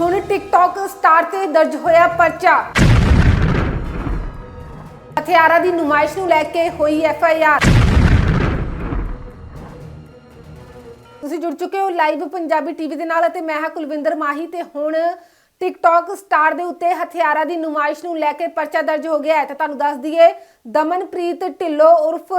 ਹੁਣ TikTok star ਤੇ ਦਰਜ ਹੋਇਆ ਪਰਚਾ। ਹਥਿਆਰਾਂ ਦੀ ਨੁਮਾਇਸ਼ ਨੂੰ ਲੈ ਕੇ ਹੋਈ ਐਫ ਆਈ ਆਰ ਤੁਸੀਂ ਜੁੜ ਚੁੱਕੇ ਹੋ ਲਾਈਵ ਪੰਜਾਬੀ ਟੀਵੀ ਦੇ ਨਾਲ ਅਤੇ ਮੈਂ ਹਾਂ ਕੁਲਵਿੰਦਰ ਮਾਹੀ ਤੇ ਹੁਣ ਟਿਕਟੌਕ ਸਟਾਰ ਦੇ ਉੱਤੇ ਹਥਿਆਰਾਂ ਦੀ ਨੁਮਾਇਸ਼ ਨੂੰ ਲੈ ਕੇ ਪਰਚਾ ਦਰਜ ਹੋ ਗਿਆ ਹੈ। ਤੇ ਤੁਹਾਨੂੰ ਦੱਸ ਦਈਏ, ਦਮਨਪ੍ਰੀਤ ਢਿੱਲੋਂ ਉਰਫ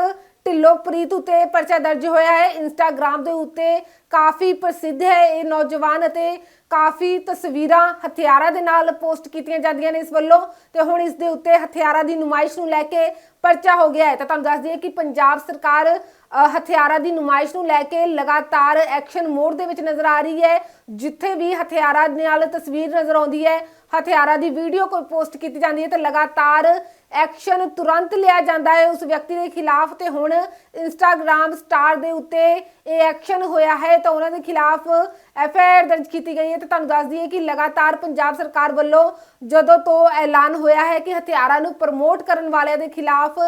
ਢਿੱਲੋਂ ਉਤੇ ਪਰਚਾ ਦਰਜ ਹੋਇਆ ਹੈ। ਇੰਸਟਾਗ੍ਰam ਦੇ ਉੱਤੇ ਕਾਫੀ ਪ੍ਰਸਿੱਧ ਹੈ ਇਹ ਨੌਜਵਾਨ ਅਤੇ ਕਾਫੀ ਤਸਵੀਰਾਂ ਹਥਿਆਰਾਂ ਦੇ ਨਾਲ ਪੋਸਟ ਕੀਤੀਆਂ ਜਾਂਦੀਆਂ ਨੇ ਇਸ ਵੱਲੋਂ। ਤੇ ਹੁਣ ਇਸ ਦੇ ਉੱਤੇ ਹਥਿਆਰਾਂ ਦੀ ਨੁਮਾਇਸ਼ ਨੂੰ ਲੈ ਕੇ ਪਰਚਾ ਹੋ ਗਿਆ ਹੈ। ਤਾਂ ਤੁਹਾਨੂੰ ਦੱਸ ਦਈਏ ਕਿ ਪੰਜਾਬ ਸਰਕਾਰ ਹਥਿਆਰਾਂ ਦੀ ਨੁਮਾਇਸ਼ ਨੂੰ ਲੈ ਕੇ ਲਗਾਤਾਰ ਐਕਸ਼ਨ ਮੋਡ ਦੇ ਵਿੱਚ ਨਜ਼ਰ ਆ ਰਹੀ ਹੈ, ਜਿੱਥੇ ਵੀ ਹਥਿਆਰਾਂ ਨਾਲ ਤਸਵੀਰ ਨਜ਼ਰ ਆਉਂਦੀ ਹੈ। ਹਥਿਆਰਾਂ ਦੀ ਵੀਡੀਓ ਕੋਈ ਪੋਸਟ ਕੀਤੀ ਜਾਂਦੀ ਹੈ ਤੇ ਲਗਾਤਾਰ ਐਕਸ਼ਨ ਤੁਰੰਤ ਲਿਆ ਜਾਂਦਾ ਹੈ। ਉਸ ਵਿਅਕਤੀ ਦੇ ਖਿਲਾਫ ਤੇ ਹੁਣ ਇੰਸਟਾਗ੍ਰam ਸਟਾਰ ਦੇ ਉੱਤੇ ਇਹ ਐਕਸ਼ਨ ਹੋਇਆ ਹੈ ਤਾਂ ਉਹਨਾਂ ਦੇ ਖਿਲਾਫ ਐਫ ਆਈ ਆਰ ਦਰਜ ਕੀਤੀ ਗਈ ਹੈ ਤੇ ਤੁਹਾਨੂੰ ਦੱਸ ਦਈਏ ਕਿ ਲਗਾਤਾਰ ਪੰਜਾਬ ਸਰਕਾਰ ਵੱਲੋਂ ਜਦੋਂ ਤੋਂ ਐਲਾਨ ਹੋਇਆ ਹੈ ਕਿ ਹਥਿਆਰਾਂ ਨੂੰ ਪ੍ਰਮੋਟ ਕਰਨ ਵਾਲਿਆਂ ਦੇ ਖਿਲਾਫ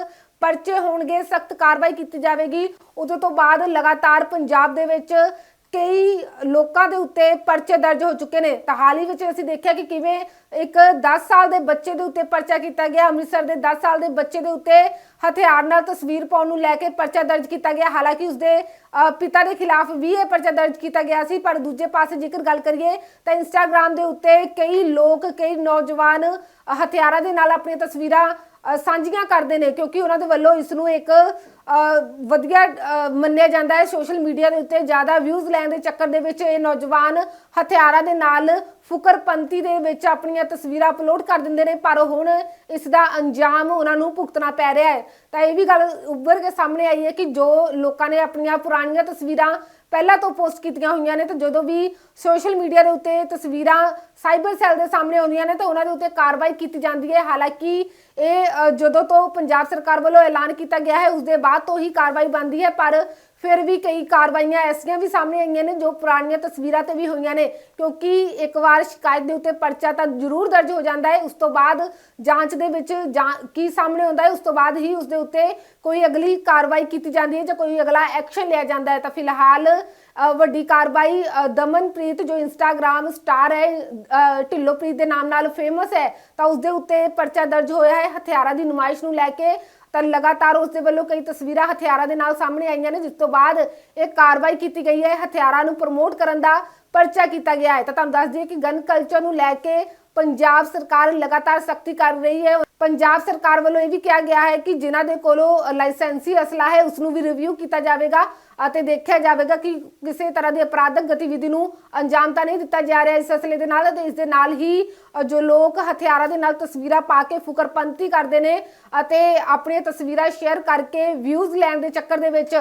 ਪਰਚੇ ਹੋਣਗੇ ਸਖਤ ਕਾਰਵਾਈ ਕੀਤੀ ਜਾਵੇਗੀ। ਉਦੋਂ ਤੋਂ ਬਾਅਦ ਲਗਾਤਾਰ ਪੰਜਾਬ ਦੇ ਵਿੱਚ ਕਈ ਲੋਕਾਂ ਦੇ ਉੱਤੇ ਪਰਚੇ ਦਰਜ ਹੋ ਚੁੱਕੇ ਨੇ। ਤਾਂ ਹਾਲ ਹੀ ਵਿੱਚ ਅਸੀਂ ਦੇਖਿਆ ਕਿ ਕਿਵੇਂ ਇੱਕ 10 ਸਾਲ ਦੇ ਬੱਚੇ ਦੇ ਉੱਤੇ ਪਰਚਾ ਕੀਤਾ ਗਿਆ। ਅੰਮ੍ਰਿਤਸਰ ਦੇ 10 ਸਾਲ ਦੇ ਬੱਚੇ ਦੇ ਉੱਤੇ ਹਥਿਆਰ ਨਾਲ ਤਸਵੀਰ ਪਾਉਣ ਨੂੰ ਲੈ ਕੇ ਪਰਚਾ ਦਰਜ ਕੀਤਾ ਗਿਆ। ਹਾਲਾਂਕਿ ਉਸਦੇ ਅ, ਪਿਤਾ ਦੇ ਖਿਲਾਫ ਵੀ ਇਹ ਪਰਚਾ ਦਰਜ ਕੀਤਾ ਗਿਆ ਸੀ ਪਰ ਦੂਜੇ ਪਾਸੇ ਜੇਕਰ ਗੱਲ ਕਰੀਏ ਤਾਂ ਇੰਸਟਾਗ੍ਰam ਦੇ ਉੱਤੇ ਕਈ ਲੋਕ ਕਈ ਨੌਜਵਾਨ ਹਥਿਆਰਾਂ ਦੇ ਨਾਲ ਆਪਣੀਆਂ ਤਸਵੀਰਾਂ ਸਾਂਝੀਆਂ ਕਰਦੇ ਨੇ ਕਿਉਂਕਿ ਉਹਨਾਂ ਦੇ ਵੱਲੋਂ ਇਸ ਨੂੰ ਇੱਕ ਵਧੀਆ ਮੰਨਿਆ ਜਾਂਦਾ ਹੈ ਸੋਸ਼ਲ ਮੀਡੀਆ ਦੇ ਉੱਤੇ। ਜ਼ਿਆਦਾ ਵਿਊਜ਼ ਲੈਣ ਦੇ ਚੱਕਰ ਦੇ ਵਿੱਚ ਇਹ ਨੌਜਵਾਨ ਹਥਿਆਰਾਂ ਦੇ ਨਾਲ ਫੁਕਰਪੰਤੀ ਦੇ ਵਿੱਚ ਆਪਣੀਆਂ ਤਸਵੀਰਾਂ ਅਪਲੋਡ ਕਰ ਦਿੰਦੇ ਨੇ, ਪਰ ਹੁਣ ਇਸ ਦਾ ਅੰਜਾਮ ਉਹਨਾਂ ਨੂੰ ਭੁਗਤਣਾ ਪੈ ਰਿਹਾ ਹੈ। ਤਾਂ ਇਹ ਵੀ ਗੱਲ ਉੱਭਰ ਕੇ ਸਾਹਮਣੇ ਆਈ ਹੈ ਕਿ ਜੋ ਲੋਕਾਂ ਨੇ ਆਪਣੀਆਂ ਪੁਰਾਣੀਆਂ ਤਸਵੀਰਾਂ ਪਹਿਲਾਂ ਤੋਂ ਪੋਸਟ ਕੀਤੀਆਂ ਹੋਈਆਂ ਨੇ, ਤਾਂ ਜਦੋਂ ਵੀ ਸੋਸ਼ਲ ਮੀਡੀਆ ਦੇ ਉੱਤੇ ਤਸਵੀਰਾਂ ਸਾਈਬਰ ਸੈੱਲ ਦੇ ਸਾਹਮਣੇ ਆਉਂਦੀਆਂ ਨੇ, ਤਾਂ ਉਹਨਾਂ ਦੇ ਉੱਤੇ ਕਾਰਵਾਈ ਕੀਤੀ ਜਾਂਦੀ ਹੈ। ਹਾਲਾਂਕਿ ਇਹ ਜਦੋਂ ਤੋਂ ਪੰਜਾਬ ਸਰਕਾਰ ਵੱਲੋਂ ਐਲਾਨ ਕੀਤਾ ਗਿਆ ਹੈ ਉਸ ਦੇ ਬਾਅਦ ਤੋਂ ਹੀ ਕਾਰਵਾਈ ਬਣਦੀ ਹੈ, ਪਰ ਫਿਰ ਵੀ ਕਈ ਕਾਰਵਾਈਆਂ ਐਸੀਆਂ ਵੀ ਸਾਹਮਣੇ ਆਈਆਂ ਨੇ ਜੋ ਪੁਰਾਣੀਆਂ ਤਸਵੀਰਾਂ ਤੇ ਵੀ ਹੋਈਆਂ ਨੇ। ਕਿਉਂਕਿ ਇੱਕ ਵਾਰ ਸ਼ਿਕਾਇਤ ਦੇ ਉੱਤੇ ਪਰਚਾ ਤਾਂ ਜ਼ਰੂਰ ਦਰਜ ਹੋ ਜਾਂਦਾ ਹੈ, ਉਸ ਤੋਂ ਬਾਅਦ ਜਾਂਚ ਦੇ ਵਿੱਚ ਕੀ ਸਾਹਮਣੇ ਆਉਂਦਾ ਹੈ, ਉਸ ਤੋਂ ਬਾਅਦ ਹੀ ਉਸ ਦੇ ਉੱਤੇ ਕੋਈ ਅਗਲੀ ਕਾਰਵਾਈ ਕੀਤੀ ਜਾਂਦੀ ਹੈ ਜਾਂ ਕੋਈ ਅਗਲਾ ਐਕਸ਼ਨ ਲਿਆ ਜਾਂਦਾ ਹੈ। ਤਾਂ ਫਿਲਹਾਲ ਵੱਡੀ ਕਾਰਵਾਈ ਦਮਨਪ੍ਰੀਤ, ਜੋ ਇੰਸਟਾਗ੍ਰam ਸਟਾਰ ਹੈ ਢਿੱਲੋਪ੍ਰੀਤ ਦੇ ਨਾਮ ਨਾਲ ਫੇਮਸ ਹੈ, ਤਾਂ ਉਸ ਦੇ ਉੱਤੇ ਪਰਚਾ ਦਰਜ ਹੋਇਆ ਹੈ। ਹਥਿਆਰਾਂ ਦੀ ਨੁਮਾਇਸ਼ ਨੂੰ ਲੈ ਕੇ ਤਾਂ ਲਗਾਤਾਰ ਉਸ ਦੇ ਵੱਲੋਂ ਕਈ ਤਸਵੀਰਾਂ ਹਥਿਆਰਾਂ ਦੇ ਨਾਲ ਸਾਹਮਣੇ ਆਈਆਂ ਨੇ, ਜਿਸ ਤੋਂ ਬਾਅਦ ਇਹ ਕਾਰਵਾਈ ਕੀਤੀ ਗਈ ਹੈ। ਹਥਿਆਰਾਂ ਨੂੰ ਪ੍ਰਮੋਟ ਕਰਨ ਦਾ ਪਰਚਾ ਕੀਤਾ ਗਿਆ ਹੈ। ਤਾਂ ਤੁਹਾਨੂੰ ਦੱਸ ਦਈਏ ਕਿ ਗਨ ਕਲਚਰ ਨੂੰ ਲੈ ਕੇ ਪੰਜਾਬ ਸਰਕਾਰ ਲਗਾਤਾਰ ਸਖਤੀ ਕਰ ਰਹੀ ਹੈ। ਪੰਜਾਬ ਸਰਕਾਰ ਵੱਲੋਂ ਇਹ ਵੀ ਕਿਹਾ ਗਿਆ ਹੈ ਕਿ ਜਿਨ੍ਹਾਂ ਦੇ ਕੋਲੋਂ ਲਾਇਸੈਂਸੀ ਅਸਲਾ ਹੈ ਉਸ ਨੂੰ ਵੀ ਰਿਵਿਊ ਕੀਤਾ ਜਾਵੇਗਾ। ਅਤੇ ਦੇਖਿਆ ਜਾਵੇਗਾ ਕਿ ਕਿਸੇ ਤਰ੍ਹਾਂ ਦੀ ਅਪਰਾਧਕ ਗਤੀਵਿਧੀ ਨੂੰ ਅੰਜਾਮ ਤਾਂ ਨਹੀਂ ਦਿੱਤਾ ਜਾ ਰਿਹਾ ਇਸ ਅਸਲੇ ਦੇ ਨਾਲ ਤੇ ਇਸ ਦੇ ਨਾਲ ਹੀ ਜੋ ਲੋਕ ਹਥਿਆਰਾਂ ਦੇ ਨਾਲ ਤਸਵੀਰਾਂ ਪਾ ਕੇ ਫੁਕਰਪੰਤੀ ਕਰਦੇ ਨੇ ਅਤੇ ਆਪਣੀਆਂ ਤਸਵੀਰਾਂ ਸ਼ੇਅਰ ਕਰਕੇ ਵਿਊਜ਼ ਲੈਣ ਦੇ ਚੱਕਰ ਦੇ ਵਿੱਚ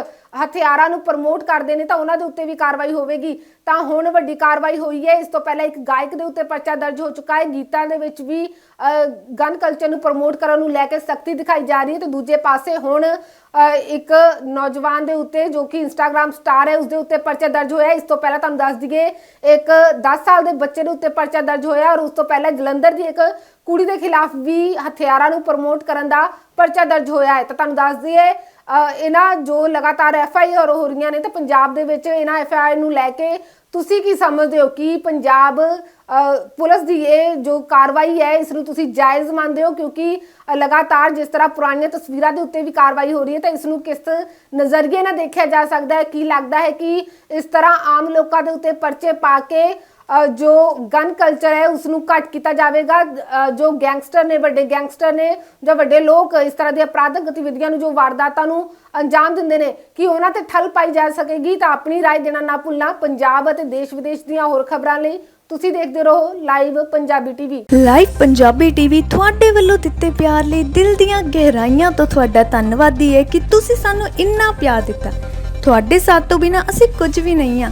ਹਥਿਆਰਾਂ ਨੂੰ ਪ੍ਰਮੋਟ ਕਰਦੇ ਨੇ ਤਾਂ ਉਹਨਾਂ ਦੇ ਉੱਤੇ ਵੀ ਕਾਰਵਾਈ ਹੋਵੇਗੀ। ਤਾਂ ਹੁਣ ਵੱਡੀ ਕਾਰਵਾਈ ਹੋਈ ਹੈ। ਇਸ ਤੋਂ ਪਹਿਲਾਂ ਇੱਕ ਗਾਇਕ ਦੇ ਉੱਤੇ ਪਰਚਾ ਦਰਜ ਹੋ ਚੁੱਕਾ ਹੈ। ਗੀਤਾਂ ਦੇ ਵਿੱਚ ਵੀ ਗਨ ਕਲਚਰ ਨੂੰ ਪ੍ਰਮੋਟ ਕਰਨ ਨੂੰ ਲੈ ਕੇ ਸਖਤੀ ਦਿਖਾਈ ਜਾ ਰਹੀ ਹੈ ਤੇ ਦੂਜੇ ਪਾਸੇ ਹੁਣ ਇੱਕ ਨੌਜਵਾਨ ਦੇ ਉੱਤੇ ਜੋ ਕਿ ਇੰਸਟਾਗ੍ਰam ਸਟਾਰ ਹੈ ਉਸ ਦੇ ਉੱਤੇ ਪਰਚਾ ਦਰਜ ਹੋਇਆ ਇਸ ਤੋਂ ਪਹਿਲਾਂ ਤੁਹਾਨੂੰ ਦੱਸ ਦਈਏ, ਇੱਕ 10 ਸਾਲ ਦੇ ਬੱਚੇ ਦੇ ਉੱਤੇ ਪਰਚਾ ਦਰਜ ਹੋਇਆ ਔਰ ਉਸ ਤੋਂ ਪਹਿਲਾਂ ਜਲੰਧਰ ਦੀ ਇੱਕ ਕੁੜੀ ਦੇ ਖਿਲਾਫ ਵੀ ਹਥਿਆਰਾਂ ਨੂੰ ਪ੍ਰਮੋਟ ਕਰਨ ਦਾ ਪਰਚਾ ਦਰਜ ਹੋਇਆ ਹੈ। ਤਾਂ ਤੁਹਾਨੂੰ ਦੱਸ ਦਈਏ ਇਹਨਾਂ ਜੋ ਲਗਾਤਾਰ ਐਫ ਆਈ ਆਰ ਹੋ ਰਹੀਆਂ ਨੇ, ਤੇ ਪੰਜਾਬ ਦੇ ਵਿੱਚ ਇਹਨਾਂ ਐਫ ਆਈ ਨੂੰ ਲੈ ਕੇ ਤੁਸੀਂ ਕੀ ਸਮਝਦੇ ਹੋ ਕਿ ਪੰਜਾਬ ਪੁਲਿਸ ਦੀ ਇਹ ਜੋ ਕਾਰਵਾਈ ਹੈ, ਇਸ ਨੂੰ ਤੁਸੀਂ ਜਾਇਜ਼ ਮੰਨਦੇ ਹੋ? ਕਿਉਂਕਿ ਲਗਾਤਾਰ ਜਿਸ ਤਰ੍ਹਾਂ ਪੁਰਾਣੀਆਂ ਤਸਵੀਰਾਂ ਦੇ ਉੱਤੇ ਵੀ ਕਾਰਵਾਈ ਹੋ ਰਹੀ ਹੈ, ਤਾਂ ਇਸ ਨੂੰ ਕਿਸ ਨਜ਼ਰੀਏ ਨਾਲ ਦੇਖਿਆ ਜਾ ਸਕਦਾ ਹੈ? ਕੀ ਲੱਗਦਾ ਹੈ ਕਿ ਇਸ ਤਰ੍ਹਾਂ ਆਮ ਲੋਕਾਂ ਦੇ ਉੱਤੇ ਪਰਚੇ ਪਾ ਕੇ ਜੋ ਗਨ ਕਲਚਰ ਹੈ ਉਸ ਨੂੰ ਘਟ ਕੀਤਾ ਜਾਵੇਗਾ ਅ, ਜੋ ਗੈਂਗਸਟਰ ਨੇ ਵੱਡੇ ਗੈਂਗਸਟਰ ਨੇ ਜਾਂ ਵੱਡੇ ਲੋਕ ਇਸ ਤਰ੍ਹਾਂ ਦੀਆਂ ਅਪਰਾਧਕ ਗਤੀਵਿਧੀਆਂ ਨੂੰ ਜੋ ਵਾਰਦਾਤਾਂ ਨੂੰ ਅੰਜਾਮ ਦਿੰਦੇ ਨੇ ਕਿ ਉਹਨਾਂ ਤੇ ਠੱਲ ਪਾਈ ਜਾ ਸਕੇਗੀ ਤਾਂ ਆਪਣੀ رائے ਦੇਣਾ ਨਾ ਭੁੱਲਣਾ ਪੰਜਾਬ ਅਤੇ ਦੇਸ਼ ਵਿਦੇਸ਼ ਦੀਆਂ ਹੋਰ ਖਬਰਾਂ ਲਈ ਤੁਸੀਂ ਦੇਖਦੇ ਰਹੋ live Punjabi TV live Punjabi TV ਤੁਹਾਡੇ ਵੱਲੋਂ ਦਿੱਤੇ ਪਿਆਰ ਲਈ ਦਿਲ ਦੀਆਂ ਗਹਿਰਾਈਆਂ ਤੋਂ ਤੁਹਾਡਾ ਧੰਨਵਾਦੀ ਹੈ ਕਿ ਤੁਸੀਂ ਸਾਨੂੰ ਇੰਨਾ ਪਿਆਰ ਦਿੱਤਾ ਤੁਹਾਡੇ ਸਾਥ ਤੋਂ ਬਿਨਾ ਅਸੀਂ ਕੁਝ ਵੀ ਨਹੀਂ ਆ